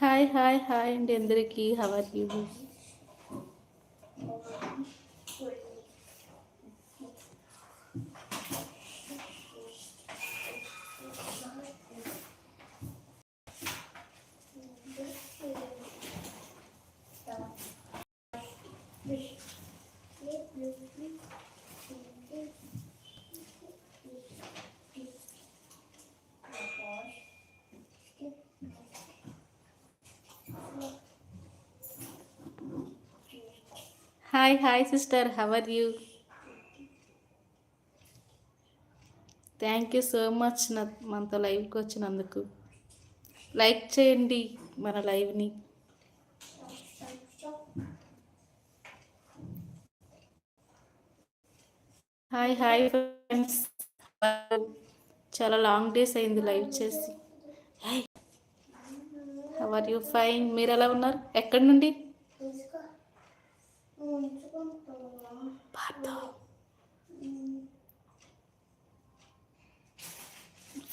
Hi hi hi అండి అందరికీ how are you hi hi sister how are you thank you so much నా మనతో లైవ్కి వచ్చినందుకు. లైక్ చేయండి మన లైవ్ని. హాయ్ హాయ్ ఫ్రెండ్స్ చాలా లాంగ్ డేస్ అయింది లైవ్ చేసి. హవర్ యూ ఫైన్ మీరు ఎలా ఉన్నారు? ఎక్కడి నుండి?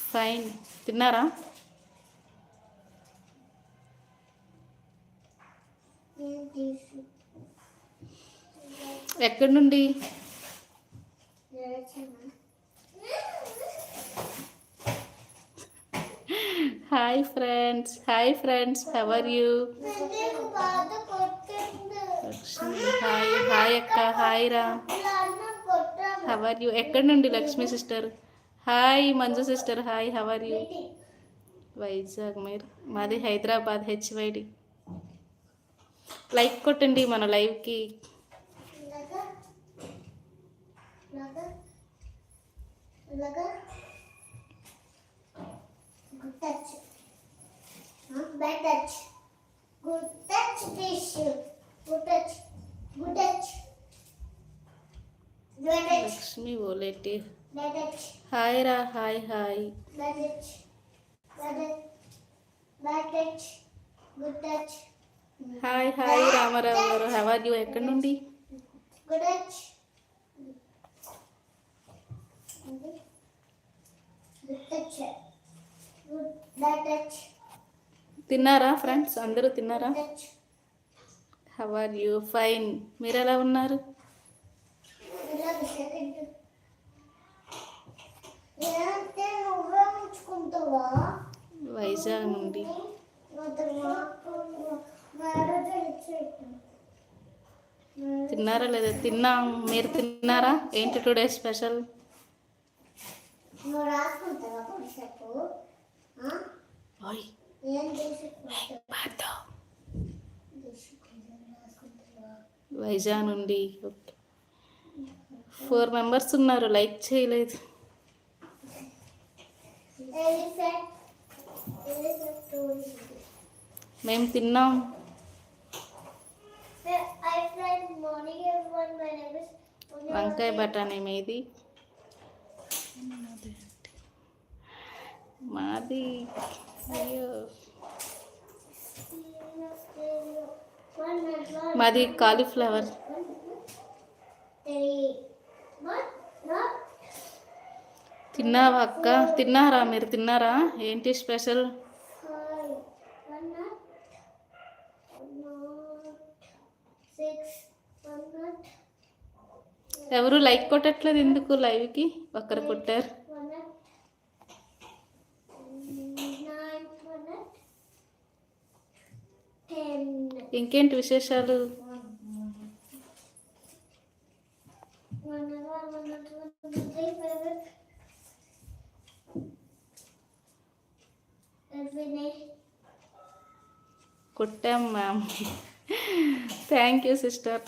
ఫైన్ తిన్నారా? ఎక్కడి నుండి? Hi friends hi friends how are you hi అక్క హాయ్ రా హవర్ యూ ఎక్కడి నుండి Lakshmi sister hi Manju sister hi how are you Vizag మీరు. మాది హైదరాబాద్ హెచ్వైడి. లైక్ కొట్టండి మన లైవ్కి. Good touch. Huh? Bad good touch. Lakshmi Oleti. Hi రా hi hi. Hi hi Ramarao గారు. హవాజీ ఎక్కడి నుండి? తిన్నారా ఫ్రెండ్స్ అందరూ తిన్నారా? Touch. హవర్ యూ ఫైన్ మీరు ఎలా ఉన్నారు? వైజాగ్ నుండి. తిన్నారా లేదా? తిన్నాం. మీరు తిన్నారా? ఏంటి టుడే స్పెషల్? వైజాగ్ నుండి. ఓకే. ఫోర్ మెంబర్స్ ఉన్నారు. లైక్ చేయలేదు. మేము తిన్నాం. వంకాయ బఠానీ మీది. మాది. అయ్యో. మాది కాలీఫ్లవర్. తిన్నావా అక్క? తిన్నారా మీరు? తిన్నారా? ఏంటి స్పెషల్? ఎవరు లైక్ కొట్టట్లేదు ఎందుకు లైవ్కి? ఒక్కరు కొట్టారు. ఇంకేంటి విశేషాలు? కొట్టాం ma'am. Thank you sister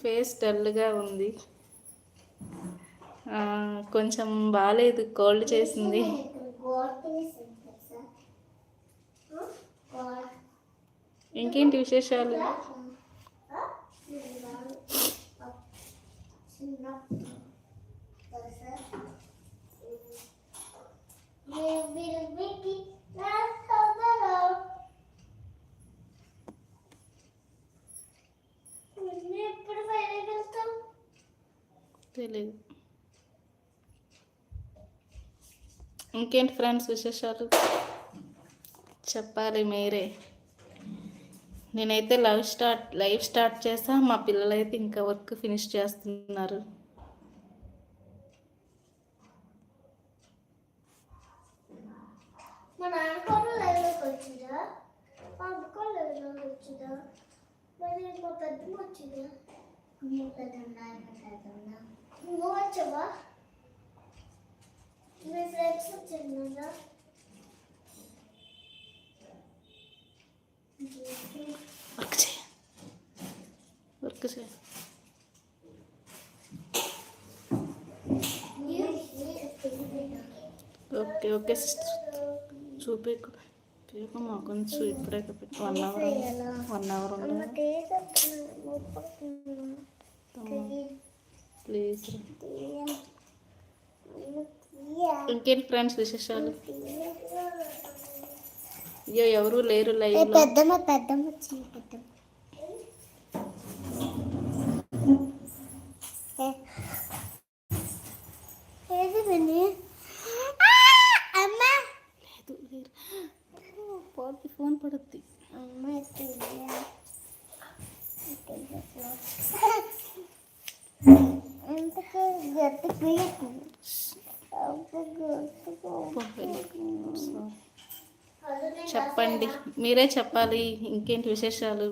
face డల్గా ఉంది. కొంచెం బాగాలేదు కోల్డ్ చేసింది. ఇంకేంటి విశేషాలు? తెలియదు మీరు మీకు ఎప్పుడు బయటకు వెళ్తాం తెలీదు ఇంకేంటి ఫ్రెండ్స్ విశేషాలు? చెప్పాలి మీరే. నేనైతే లైవ్ స్టార్ట్ లైఫ్ స్టార్ట్ చేసా మా పిల్లలైతే ఇంకా వర్క్ ఫినిష్ చేస్తున్నారు. మా వచ్చిందా అమ్మ కూడా లైవ్లోకి వచ్చిందా మరి మా పెద్దమ్మ వచ్చిందా మా పెద్దమ్మ పెద్దమ్మ నువ్వు వచ్చావా మీ ఫ్రెండ్స్ వచ్చిందా వర్క్ చేయ వర్క్ చేయ ఓకే ఓకే సిస్టర్ చూపేకు చూప మా కొంచెం ఇప్పుడే వన్ అవర్ వన్ అవర్ ఉండాలి ప్లీజ్ ఇంకేంటి ఫ్రెండ్స్ విశేషాలు? అయ్యో ఎవరు లేరు లైవ్ పెద్దమ్మ పెద్దమ్మ వచ్చింది పెద్దమ్మ ఏది విని అమ్మ లేదు లేరు పోతే ఫోన్ పడుద్ది అమ్మ ఎంతకు గట్టి పీయకు పో, వెళ్ళు. చెప్పండి. మీరే చెప్పాలి. ఇంకేంటి విశేషాలు?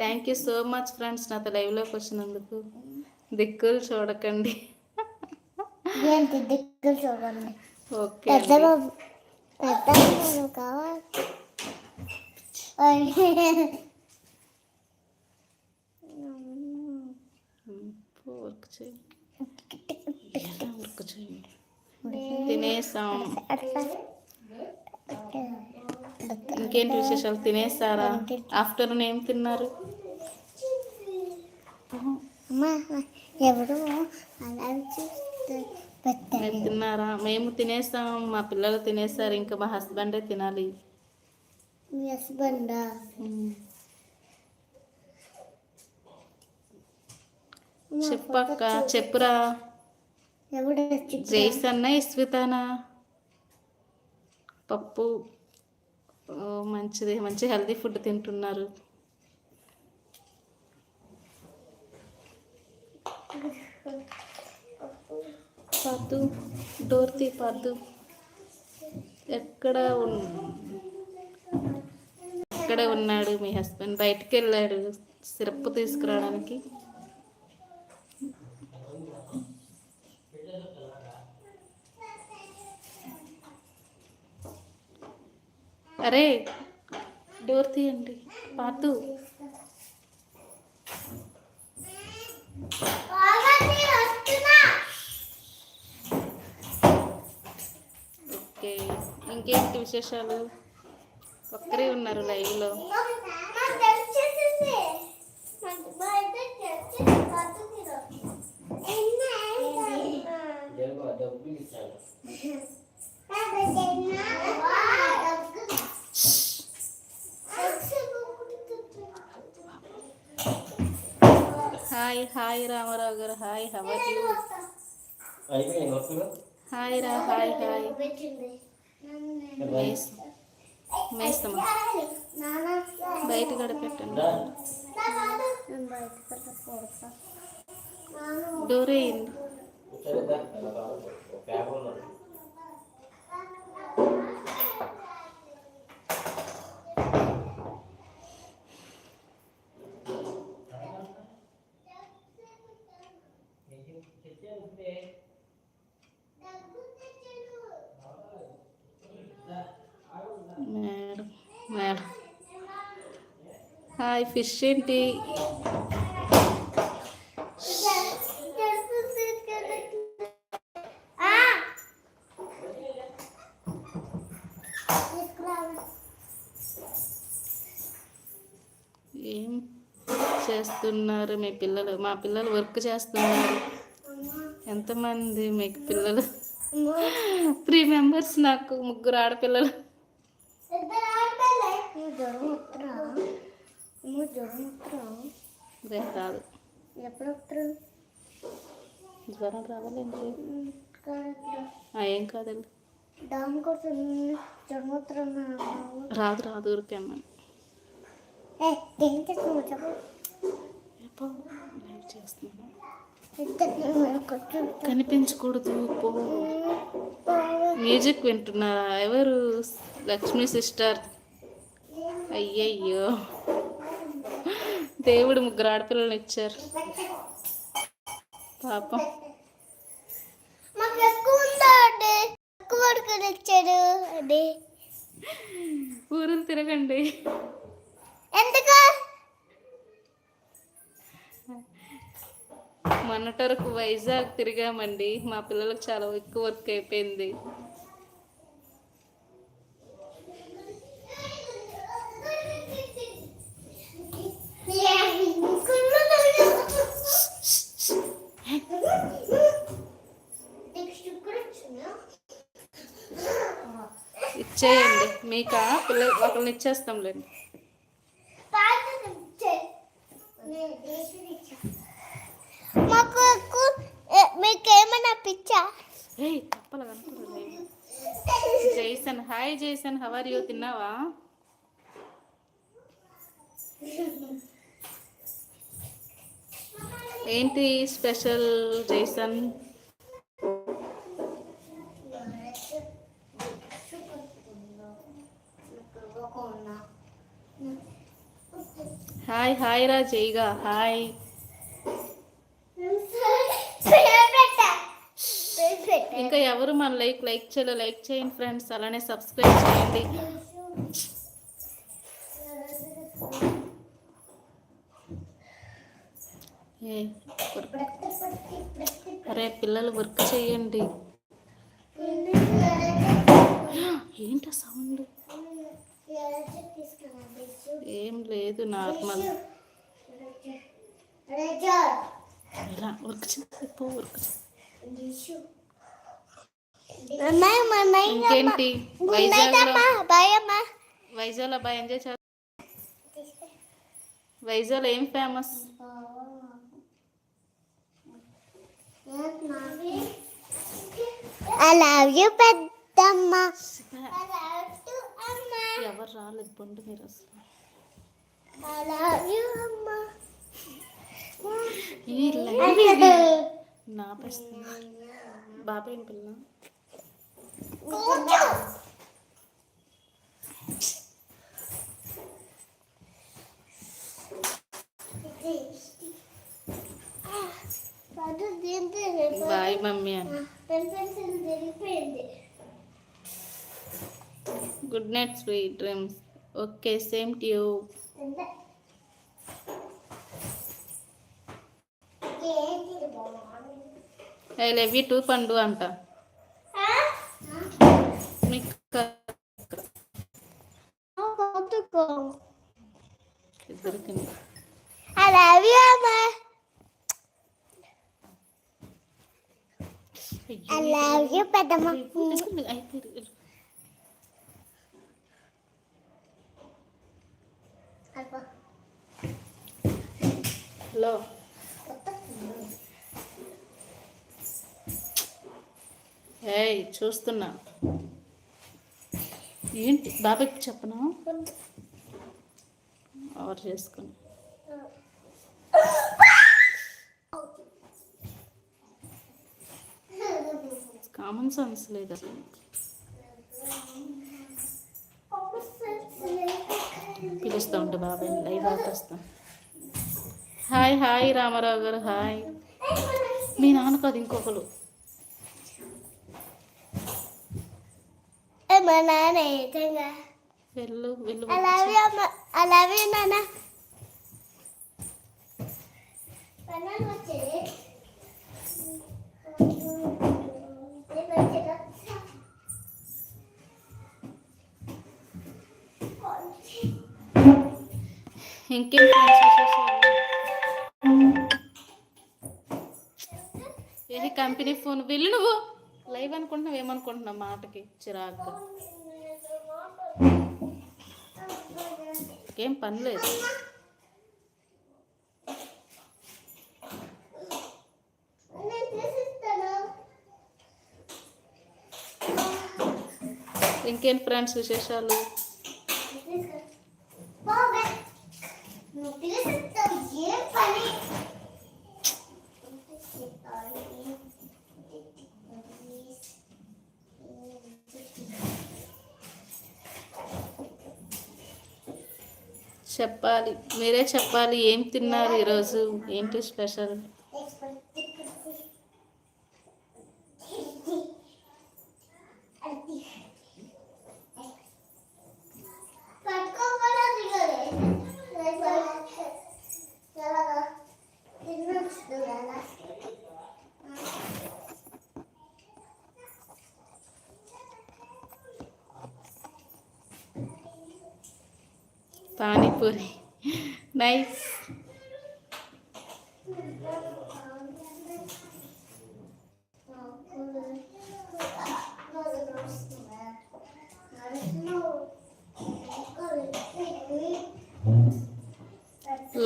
Thank you so much friends నాతో లైవ్లోకి వచ్చినందుకు. దిక్కులు చూడకండి. దిక్కులు చూడండి? ఓకే వర్క్ తినేసాం. ఇంకేంటి విశేషాలు? తినేసారా? ఆఫ్టర్నూన్ ఏం తిన్నారు? ఎవరు మీరు తిన్నారా? మేము తినేసాం మా పిల్లలు తినేసారు ఇంకా మా హస్బెండే తినాలి. మీ హస్బెండా. చెప్పక్క చెప్పురా. ఎవడు జైస్ అన్న ఇస్వితానా? పప్పు. మంచిది. మంచి హెల్దీ ఫుడ్ తింటున్నారు. పద్దు డోర్ తీ పద్దు ఎక్కడ ఉన్ ఉన్నాడు మీ హస్బెండ్? బయటికి వెళ్ళాడు. సిరప్ తీసుకురావడానికి. అరే డోర్ తీయండి. పాతు ఓకే ఇంకేంటి విశేషాలు? ఒక్కరే ఉన్నారు లైవ్లో. హాయ్ హాయ్ రామారావు గారు hi how are you hi రా హాయ్ హాయ్ మేస్ మేస్తమా బయట కూడా పెట్టండి. డోర్ వేయండి మేడం మేడం. హాయ్ ఫిష్ ఏంటి? ఏం చేస్తున్నారు మీ పిల్లలు? మా పిల్లలు వర్క్ చేస్తున్నారు. ఎంతమంది మీకు పిల్లలు? త్రీ మెంబర్స్ నాకు ముగ్గురు ఆడపిల్లలు. రేపు రాదు జ్వరం రావాలండి. ఏం కాదండి. రాదు రాదు ఎప్పో లైవ్ చేస్తున్నాను? కనిపించకూడదు పో. మ్యూజిక్ వింటున్నారా ఎవరు? లక్ష్మీ సిస్టర్. అయ్యయ్యో. దేవుడు ముగ్గురు ఆడపిల్లలు ఇచ్చారు. పాపం. ఊరులు తిరగండి. ఎందుకు? మొన్నటి వరకు వైజాగ్ తిరిగామండి. మా పిల్లలకు చాలా ఎక్కువ వర్క్ అయిపోయింది. ఇచ్చేయండి. మీకా? పిల్లలు ఒకరిని ఇచ్చేస్తాంలేండి మాకు ఎక్కువ మీకు ఏమైనా పిచ్చా ఏయ్ తప్పల కనుకోలేదు Jason hi Jason how are you తిన్నావా? ఏంటి స్పెషల్ జైసన్? హాయ్ హాయ్ రా జైగా హాయ్. ఇంకా ఎవరు మన లైక్ లైక్ చేయలే లైక్ చేయండి ఫ్రెండ్స్. అలానే సబ్స్క్రైబ్ చేయండి. అరే పిల్లలు వర్క్ చేయండి. ఏంటా సౌండ్? ఏం లేదు నార్మల్. ఇలా వర్క్ చేసి పో వర్క్ చేయి. ఇంకేంటి? వైజాగ్లో బాగా ఎంజాయ్ చేస్తా వైజాగ్లో ఏం ఫేమస్? ఐ లవ్ యూ పెద్దమ్మ. ఎవరు రాలేదు పండు మీరు అసలు. ఈ బాబాయ్ ఏం పిల్ల? బాయ్ మమ్మీ అని పెన్ పెన్సిల్ జరిగిపోయింది good night sweet dreams okay same to you ఎంత ఏంటి ఇది బాగుంది ఐ లవ్ యూ టూ పండు అంట మీకు పెద్దమ్మ. హలో. ఏయ్ చూస్తున్నా. ఏంటి బాబాయ్కి చెప్పనా? ఆర్డర్ చేసుకుని కామన్ సెన్స్ లేదు? అసలు పిలుస్తూ ఉంటే బాబాయ్ live ఆపేస్తాను hi hi Ramarao garu hi. మీ నాన్న కాదు ఇంకొకరు. ఏ, మా నాన్న వెళ్ళు వెళ్ళు you, నాన్న. ఇంకేం friends విశేషాలు? ఏ కంపెనీ ఫోన్ వెళ్ళు నువ్వు. లైవ్ అనుకుంటున్నావు ఏమనుకుంటున్నావు మాటకి? చిరాగ్గా. నాకేం పని లేదు. ఇంకేం ఫ్రెండ్స్ విశేషాలు? నువ్వు చెప్పాలి. మీరే చెప్పాలి. ఏం తిన్నారు ఈరోజు? ఏంటి స్పెషల్?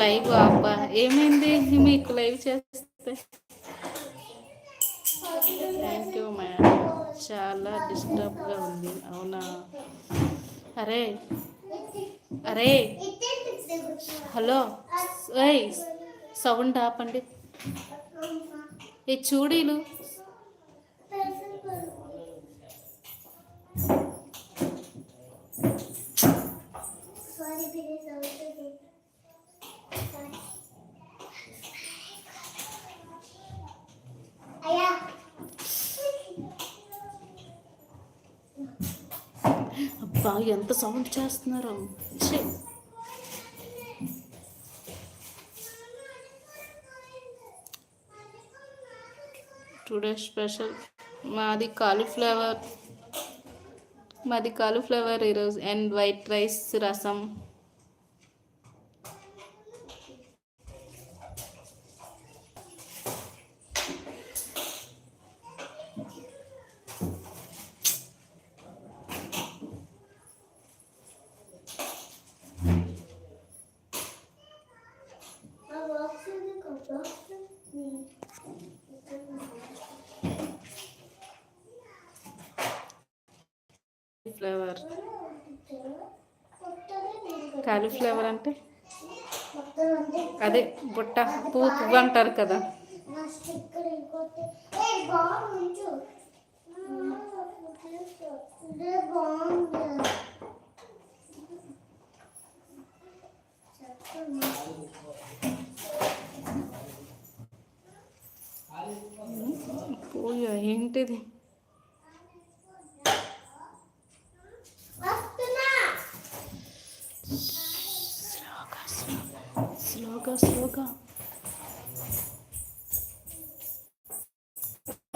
లైవ్ అబ్బా. ఏమైంది? మీకు లైవ్ చేస్తే. థ్యాంక్ యూ మేడం చాలా డిస్టర్బ్గా ఉంది. అవునా? అరే. అరే. హలో. ఏయ్ సౌండ్ ఆపండి. ఈ చూడీలు అబ్బా ఎంత సౌండ్ చేస్తున్నారు ఛీ. టుడే స్పెషల్ మాది కాలీఫ్లవర్ మాది కాలీఫ్లవర్ ఈరోజు and white rice rasam flavour cauliflower అంటే? అదే బుట్ట పువ్వు పువ్వు అంటారు కదా. పూజ ఏంటిది?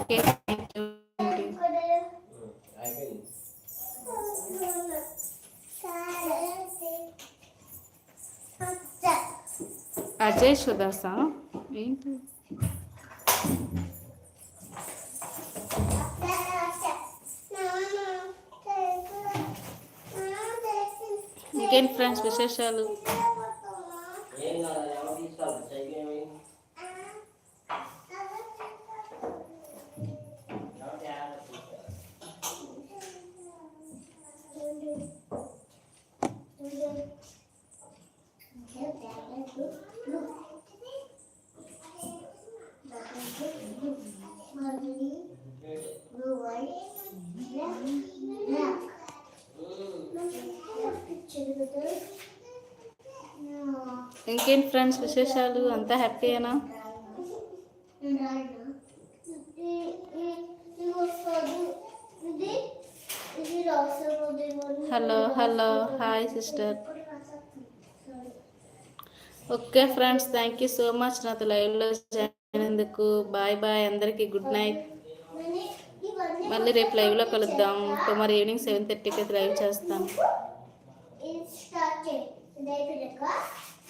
అయిపోయింది అజయ్ సుదాసా ఏంటి? ఇంకేంటి ఫ్రెండ్స్ విశేషాలు ఏం కాదు ఎవరు తీసుకోవాలి సైకిల్ ఏమి ఎవరు తేడా తీసుకోవాలి ఇంకేంటి ఫ్రెండ్స్ విశేషాలు? అంతా హ్యాపీయేనా? Hello hello. Hi sister. Okay friends thank you so much నాతో లైవ్లో జాయిన్ అయినందుకు. బాయ్ బాయ్ అందరికీ గుడ్ నైట్ మళ్ళీ రేపు లైవ్లో కలుద్దాం. టుమారో ఈవినింగ్ సెవెన్ థర్టీకి అయితే లైవ్ చేస్తాం.